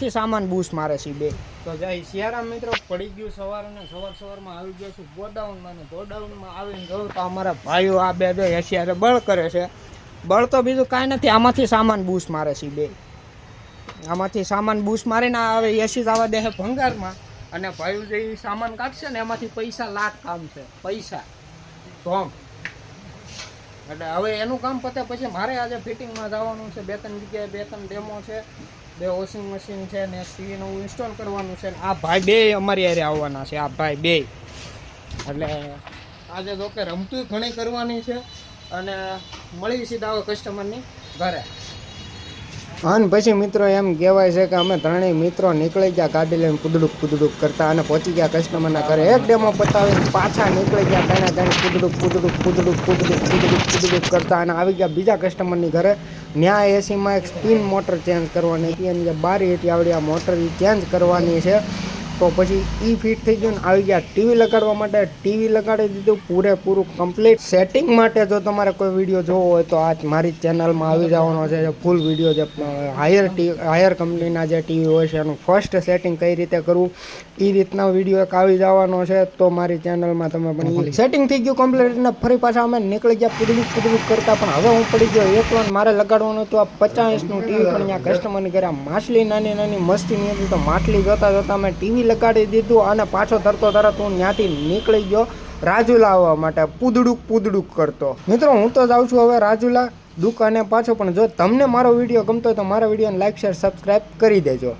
થી સામાન બૂસ મારે છે બે. તો જય સિયારામ મિત્રો પડી ગયું સવાર અને સવાર સવારમાં આવી ગયો છું ગોડાઉનમાં અને ગોડાઉનમાં આવીને જોઉં તો અમારા ભાઈઓ આ બે બે એશિયારે બળ કરે છે. બળ તો બીજું કાંઈ નથી, આમાંથી સામાન બૂસ મારે છે બે. આમાંથી સામાન બૂસ મારીને આવે એસી જવા દે છે ભંગારમાં. અને ભાઈઓ જે સામાન કાઢશે ને એમાંથી પૈસા લાખ કામ છે, પૈસા. ધોમ. એટલે હવે એનું કામ પતે પછી મારે આજે ફિટિંગમાં જવાનું છે. બે ત્રણ જગ્યાએ બે ત્રણ ડેમો છે. બે વોશિંગ મશીન છે ને ટીવી નવું ઇન્સ્ટોલ કરવાનું છે આ ભાઈ બે અમારી યારે આવવાના છે. આ ભાઈ બે. એટલે આજે જો કે રમતું ઘણી કરવાની છે અને મળી સીધા હવે કસ્ટમરની ઘરે. અને પછી મિત્રો એમ કહેવાય છે કે અમે ત્રણેય મિત્રો નીકળી ગયા ગાડી લઈને કુદડુક કુદડુક કરતા અને પહોંચી ગયા કસ્ટમરના ઘરે. એક ડેમો પતાવીને પાછા નીકળી ગયા ત્રણે ત્રણ કુદડુક કુદડુક કુદડુક કુદડુક કુદડુક કુદડુક કરતા અને આવી ગયા બીજા કસ્ટમરની ઘરે. ત્યાં એસીમાં એક સ્પિન મોટર ચેન્જ કરવાની હતી અને જે બારી હતી આવડી આ મોટર ચેન્જ કરવાની છે. તો પછી ઈ ફિટ થઈ ગયું ને આવી ગયા ટીવી લગાડવા માટે. ટીવી લગાડી દીધું, પૂરેપૂરું કમ્પ્લીટ સેટિંગ માટે જો તમારે કોઈ વીડિયો જોવો હોય તો આ મારી ચેનલમાં આવી જવાનો છે. ફૂલ વીડિયો જે હાયર ટી હાયર કંપનીના જે ટીવી હોય છે, એનું ફર્સ્ટ સેટિંગ કઈ રીતે કરવું એ રીતના વીડિયો એક આવી જવાનો છે. તો મારી ચેનલમાં તમે પણ સેટિંગ થઈ ગયું કમ્પ્લીટ ને ફરી પાછા અમે નીકળી ગયા પુદડુક પુદડુક કરતા. પણ હવે હું પડી ગયો એકલો ને મારે લગાડવાનું હતું. આ પચાસનું ટીવી પણ અહીંયા કસ્ટમરની ઘરે માછલી નાની નાની, મસ્તીની હતી તો માટલી જોતા જોતા અમે ટીવી લગાડી દીધું અને પાછો તરતો તરત હું ત્યાંથી નીકળી ગયો રાજુલા આવવા માટે, પૂદડુક પૂદડુક કરતો. મિત્રો, હું તો જાઉં છું હવે રાજુલા દુકાને પાછો, પણ જો તમને મારો વીડિયો ગમતો હોય તો મારા વિડીયોને લાઈક શેર સબસ્ક્રાઈબ કરી દેજો.